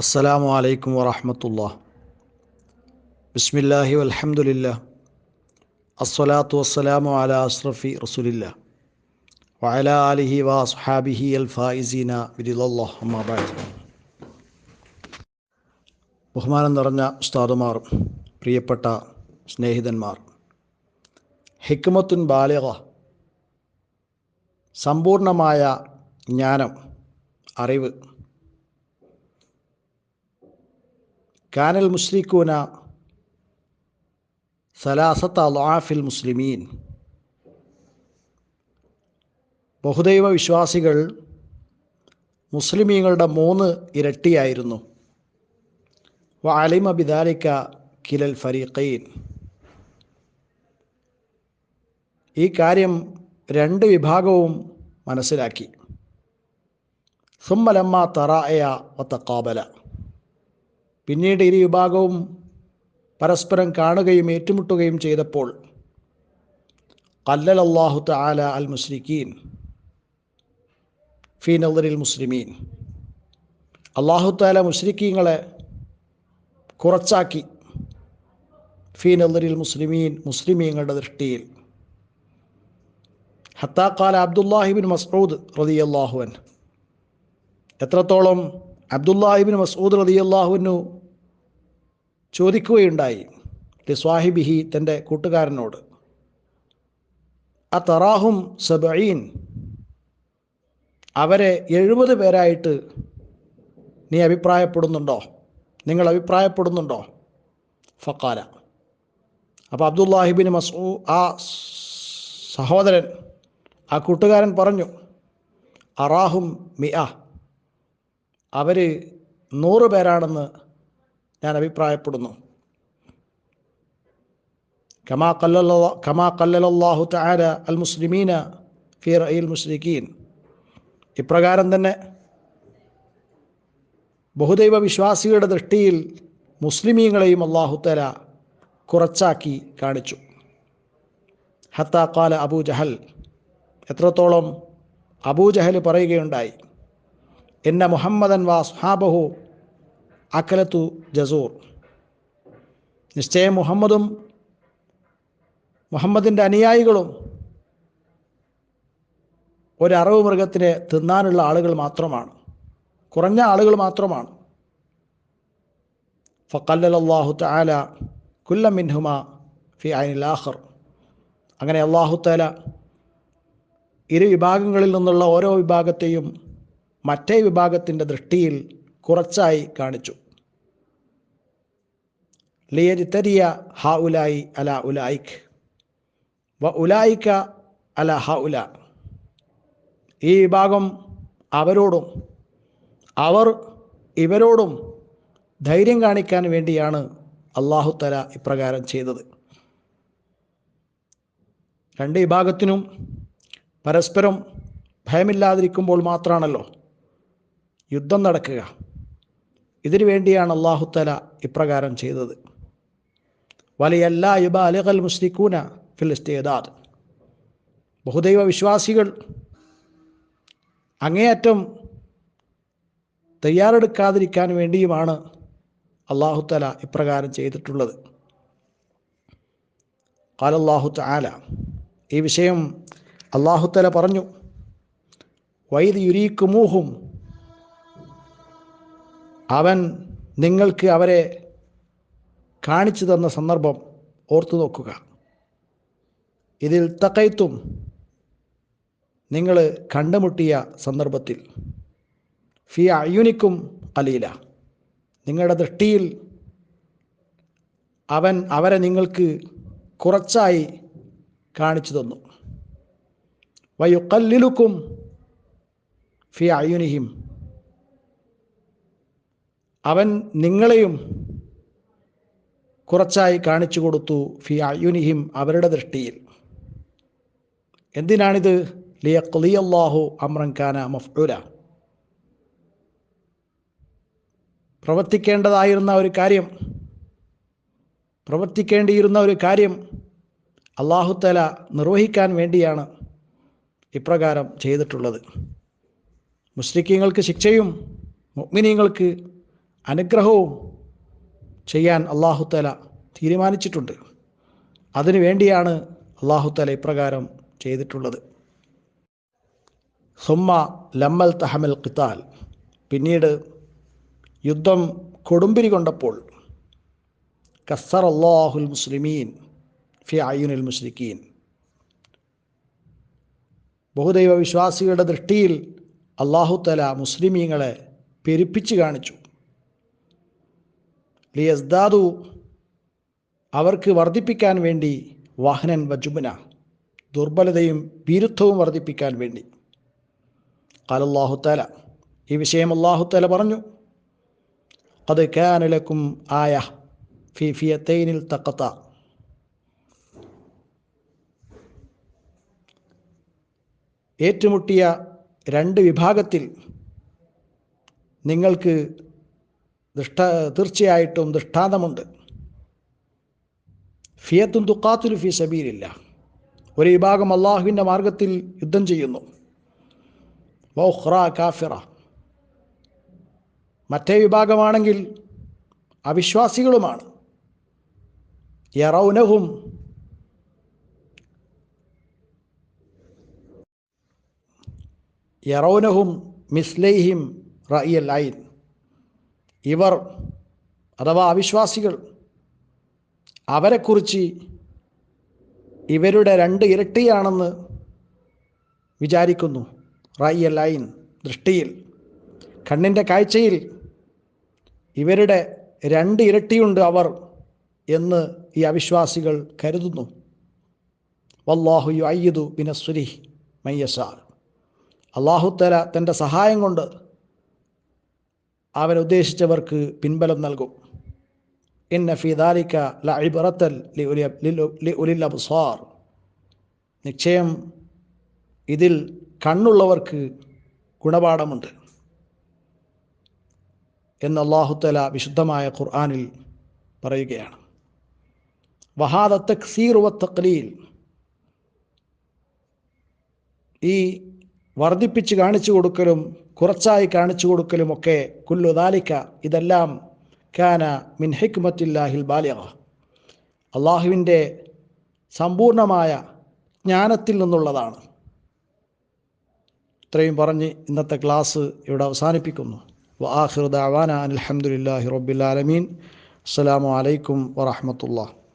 അസ്സലാമു അലൈക്കും വറഹമത്തുള്ള ബിസ്മില്ലാഹി വൽഹംദുലില്ല. അസ്സലാത്തു വസ്സലാമു അല അസ്രഫി റസുലില്ല. വഅല ആലിഹി വ സുഹാബിഹി അൽ ഫായിസീന ബിദിലല്ലാഹ് അമ്മാബാദ് ബഹുമാനം നിറഞ്ഞ ഉസ്താദുമാർ പ്രിയപ്പെട്ട സ്നേഹിതന്മാർ ഹിക്മത്തുൻ ബാലിക സമ്പൂർണമായ ജ്ഞാനം അറിവ് കാനൽ മുസ്ലിക്കൂന സലാസത്ത് അലാഫിൽ മുസ്ലിമീൻ. ബഹുദൈവ വിശ്വാസികൾ മുസ്ലിമീങ്ങളുടെ മൂന്ന് ഇരട്ടിയായിരുന്നു. വ അലിമ ബിദാലിക്ക കിലൽ ഫരീഖൈൻ. ഈ കാര്യം രണ്ട് വിഭാഗവും മനസ്സിലാക്കി. സുമ്മലമ്മ തറായ വത്തക്കാബല പിന്നീട് ഇരു വിഭാഗവും പരസ്പരം കാണുകയും ഏറ്റുമുട്ടുകയും ചെയ്തപ്പോൾ കല്ലൽ അള്ളാഹു താല അൽ മുസ്ലിഖീൻ ഫീ നദറിൽ മുസ്ലിമീൻ. അള്ളാഹു താല മുസ്ലിഖീങ്ങളെ കുറച്ചാക്കി ഫീ നദറിൽ മുസ്ലിമീൻ മുസ്ലിമീങ്ങളുടെ ദൃഷ്ടിയിൽ. ഹത്താക്കാല അബ്ദുല്ലാഹിബിൻ മസ്ഊദ് അള്ളാഹുവൻ എത്രത്തോളം അബ്ദുല്ലാഹിബിൻ മസൂദ് റതി അള്ളാഹുവിനു ചോദിക്കുകയുണ്ടായി ലിസ്വാഹിബിഹി തന്റെ കൂട്ടുകാരനോട് ആ തറാഹും സബീൻ അവരെ എഴുപത് പേരായിട്ട് നീ അഭിപ്രായപ്പെടുന്നുണ്ടോ? നിങ്ങൾ അഭിപ്രായപ്പെടുന്നുണ്ടോ? ഫക്കാല അപ്പോൾ അബ്ദുല്ലാഹിബിൻ മസൂ ആ സഹോദരൻ ആ കൂട്ടുകാരൻ പറഞ്ഞു അറാഹും മിഅ അവർ നൂറ് പേരാണെന്ന് ഞാൻ അഭിപ്രായപ്പെടുന്നു. കമാ കല്ലല്ല കമാ കല്ലലാഹു തആല അൽ മുസ്ലിമീന ഫിർ അയിൽ മുസ്ലിഖീൻ. ഇപ്രകാരം തന്നെ ബഹുദൈവ വിശ്വാസികളുടെ ദൃഷ്ടിയിൽ മുസ്ലിമീങ്ങളെയും അള്ളാഹുത്തല തല കുറച്ചാക്കി കാണിച്ചു. ഹത്താക്കാല കാല അബൂ ജഹൽ. എത്രത്തോളം അബൂ ജഹൽ പറയുകയുണ്ടായി. എന്ന മുഹമ്മദൻ വാ സുഹാബഹു അക്കലത്തു ജസൂർ. നിശ്ചയം മുഹമ്മദും മുഹമ്മദിന്റെ അനുയായികളും ഒരറവ് മൃഗത്തിനെ തിന്നാനുള്ള ആളുകൾ മാത്രമാണ്. കുറഞ്ഞ ആളുകൾ മാത്രമാണ്. ഫക്കല്ലാഹു താല കുല്ല മിൻഹുമ ഫി ഐനിൽ ആഹർ അങ്ങനെ അള്ളാഹു താല ഇരു വിഭാഗങ്ങളിൽ നിന്നുള്ള ഓരോ വിഭാഗത്തെയും മറ്റേ വിഭാഗത്തിന്റെ ദൃഷ്ടിയിൽ കുറച്ചായി കാണിച്ചു. ലിയജിത്തരിയ ഹ ഉലായി അല ഉലായിക്. വ ഉലായിക്ക അല ഹ ഉല ഈ വിഭാഗം അവരോടും അവർ ഇവരോടും ധൈര്യം കാണിക്കാൻ വേണ്ടിയാണ് അള്ളാഹു തല ഇപ്രകാരം ചെയ്തത്. രണ്ട് വിഭാഗത്തിനും പരസ്പരം ഭയമില്ലാതിരിക്കുമ്പോൾ മാത്രമാണല്ലോ യുദ്ധം നടക്കുക. ഇതിനു വേണ്ടിയാണ് അള്ളാഹുത്തല ഇപ്രകാരം ചെയ്തത്. വലിയല്ല യുബ അലിഖൽ മുസ്ലിഖൂന ഫിലിസ്തേദാദ് ബഹുദൈവ വിശ്വാസികൾ അങ്ങേയറ്റം തയ്യാറെടുക്കാതിരിക്കാൻ വേണ്ടിയുമാണ് അള്ളാഹുത്തല ഇപ്രകാരം ചെയ്തിട്ടുള്ളത്. കാലല്ലാഹു ആല ഈ വിഷയം അള്ളാഹുത്തല പറഞ്ഞു വൈദ് യുരീക്കുമൂഹും അവൻ നിങ്ങൾക്ക് അവരെ കാണിച്ചു തന്ന സന്ദർഭം ഓർത്തു നോക്കുക. ഇതിൽ തക്കയത്തും നിങ്ങൾ കണ്ടുമുട്ടിയ സന്ദർഭത്തിൽ. ഫി അയുനിക്കും അലീല. നിങ്ങളുടെ ദൃഷ്ടിയിൽ അവൻ അവരെ നിങ്ങൾക്ക് കുറച്ചായി കാണിച്ചു തന്നു. വയുക്കല്ലിലുക്കും ഫി അയുനിഹിം അവൻ നിങ്ങളെയും കുറച്ചായി കാണിച്ചു കൊടുത്തു ഫി അയുനിഹിം അവരുടെ ദൃഷ്ടിയിൽ. എന്തിനാണിത്? ലിയഖ്ലിയല്ലാഹു അമ്രൻഖാന മഫ്ഊല. പ്രവർത്തിക്കേണ്ടതായിരുന്ന ഒരു കാര്യം പ്രവർത്തിക്കേണ്ടിയിരുന്ന ഒരു കാര്യം അള്ളാഹുത്തല നിർവഹിക്കാൻ വേണ്ടിയാണ് ഇപ്രകാരം ചെയ്തിട്ടുള്ളത്. മുസ്ലിക്കീങ്ങൾക്ക് ശിക്ഷയും മുഗ്മിനീങ്ങൾക്ക് അനുഗ്രഹവും ചെയ്യാൻ അള്ളാഹുത്തല തീരുമാനിച്ചിട്ടുണ്ട്. അതിനു വേണ്ടിയാണ് അള്ളാഹുത്തല ഇപ്രകാരം ചെയ്തിട്ടുള്ളത്. സുമ്മ ലമ്മൽ തഹമൽ ഖിത്താൽ. പിന്നീട് യുദ്ധം കൊടുമ്പിരി കൊണ്ടപ്പോൾ കസർ അള്ളാഹുൽ മുസ്ലിമീൻ ഫി അയ്യുനിൽ മുസ്ലിക്കീൻ ബഹുദൈവ വിശ്വാസികളുടെ ദൃഷ്ടിയിൽ അള്ളാഹുത്തല മുസ്ലിമീങ്ങളെ പെരുപ്പിച്ച് കാണിച്ചു. ലിയസ്ദാദു അവർക്ക് വർദ്ധിപ്പിക്കാൻ വേണ്ടി വാഹനൻ വജുബന ദുർബലതയും ഭീരുത്വവും വർദ്ധിപ്പിക്കാൻ വേണ്ടി. കാലല്ലാഹുത്തല ഈ വിഷയം അള്ളാഹുത്തല പറഞ്ഞു അത് കാനലക്കും ആയ ഫിഫിയത്തൈനിൽ തക്കത്ത ഏറ്റുമുട്ടിയ രണ്ട് വിഭാഗത്തിൽ നിങ്ങൾക്ക് ദൃഷ്ട തീർച്ചയായിട്ടും ദൃഷ്ടാന്തമുണ്ട്. ഫിയത്തും തുക്കാത്തുലു ഫി സബീലില്ല. ഒരു വിഭാഗം അള്ളാഹുവിന്റെ മാർഗത്തിൽ യുദ്ധം ചെയ്യുന്നു. കാഫിറ. മറ്റേ വിഭാഗമാണെങ്കിൽ അവിശ്വാസികളുമാണ്. യറൗനഹും യറൗനഹും മിസ്ലൈഹിം റയ്യൽ ഐൻ. ഇവർ അഥവാ അവിശ്വാസികൾ അവരെക്കുറിച്ച് ഇവരുടെ രണ്ട് ഇരട്ടിയാണെന്ന് വിചാരിക്കുന്നു. റായ ലൈൻ ദൃഷ്ടിയിൽ കണ്ണിന്റെ കാഴ്ചയിൽ ഇവരുടെ രണ്ട് ഇരട്ടിയുണ്ട് അവർ എന്ന് ഈ അവിശ്വാസികൾ കരുതുന്നു. വല്ലാഹു യു അയ്യുദു ബിനസ്വരി മയ്യസാർ അള്ളാഹുത്തല തന്റെ സഹായം കൊണ്ട് അവൻ ഉദ്ദേശിച്ചവർക്ക് പിൻബലം നൽകും. ഇന്ന ഫിദാലിക്ക ദാലിക ലഇബ്റത്തൽ ലിഉലിൽ അബ്സാർ. നിശ്ചയം ഇതിൽ കണ്ണുള്ളവർക്ക് ഗുണപാഠമുണ്ട്. എന്ന് അള്ളാഹുത്തല വിശുദ്ധമായ ഖുർആാനിൽ പറയുകയാണ്. വഹാദ തക്സീർ വ തക്ലീൽ. ഈ വർദ്ധിപ്പിച്ച് കാണിച്ചു കൊടുക്കലും കുറച്ചായി കാണിച്ചു കൊടുക്കലും ഒക്കെ കുല്ലു ദാലിക്ക ഇതെല്ലാം കാന മിൻ ഹിക്മത്തില്ലാഹിൽ ബാലിയ അള്ളാഹുവിന്റെ സമ്പൂർണമായ ജ്ഞാനത്തിൽ നിന്നുള്ളതാണ്. ഇത്രയും പറഞ്ഞ് ഇന്നത്തെ ക്ലാസ് ഇവിടെ അവസാനിപ്പിക്കുന്നു. അനിൽ ഹംദുലില്ലാഹി റബ്ബിൽ ആലമീൻ. അസ്സലാമു അലൈക്കും വറഹ്മത്തുള്ളാഹി.